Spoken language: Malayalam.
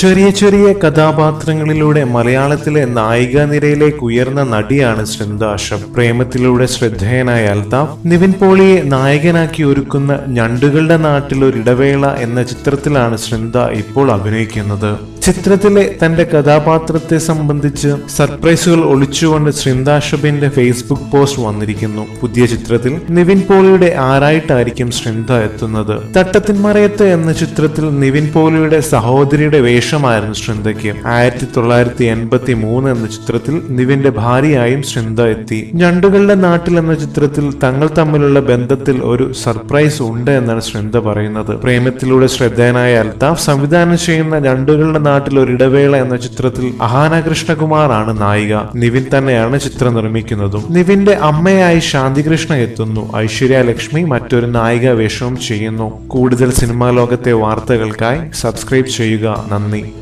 ചെറിയ ചെറിയ കഥാപാത്രങ്ങളിലൂടെ മലയാളത്തിലെ നായിക നിരയിലേക്ക് ഉയർന്ന നടിയാണ് ശൃന്ദ പ്രേമത്തിലൂടെ ശ്രദ്ധേയനായ അൽതാഫ്. നിവിൻ പോളിയെ നായകനാക്കി ഒരുക്കുന്ന ഞണ്ടുകളുടെ നാട്ടിൽ ഒരു ഇടവേള എന്ന ചിത്രത്തിലാണ് ശൃന്ദ ഇപ്പോൾ അഭിനയിക്കുന്നത്. ചിത്രത്തിലെ തന്റെ കഥാപാത്രത്തെ സംബന്ധിച്ച് സർപ്രൈസുകൾ ഒളിച്ചുകൊണ്ട് അഷബിന്റെ ഫേസ്ബുക്ക് പോസ്റ്റ് വന്നിരിക്കുന്നു. പുതിയ ചിത്രത്തിൽ നിവിൻ പോളിയുടെ ആരായിട്ടായിരിക്കും ശൃന്ദ എത്തുന്നത്? തട്ടത്തിന്മറയത്ത് എന്ന ചിത്രത്തിൽ നിവിൻ പോളിയുടെ സഹോദരിയുടെ വേഷമായിരുന്നു ശൃന്ദയ്ക്ക് ആയിരത്തി തൊള്ളായിരത്തി എൺപത്തി മൂന്ന് എന്ന ചിത്രത്തിൽ നിവിന്റെ ഭാര്യയായും ശൃന്ദ എത്തി. ഞണ്ടുകളുടെ നാട്ടിൽ എന്ന ചിത്രത്തിൽ തങ്ങൾ തമ്മിലുള്ള ബന്ധത്തിൽ ഒരു സർപ്രൈസ് ഉണ്ട് എന്നാണ് ശൃന്ദ പറയുന്നത്. പ്രേമത്തിലൂടെ ശ്രദ്ധേയനായ അൽതാഫ് സംവിധാനം ചെയ്യുന്ന ഞണ്ടുകളുടെ നാട്ടിൽ ഒരു ഇടവേള എന്ന ചിത്രത്തിൽ അഹാന കൃഷ്ണകുമാറാണ് നായിക. നിവിൻ തന്നെയാണ് ചിത്രം നിർമ്മിക്കുന്നതും. നിവിന്റെ അമ്മയായി ശാന്തികൃഷ്ണ എത്തുന്നു. ഐശ്വര്യ ലക്ഷ്മി മറ്റൊരു നായിക വേഷവും ചെയ്യുന്നു. കൂടുതൽ സിനിമാ ലോകത്തെ വാർത്തകൾക്കായി സബ്സ്ക്രൈബ് ചെയ്യുക. നന്ദി.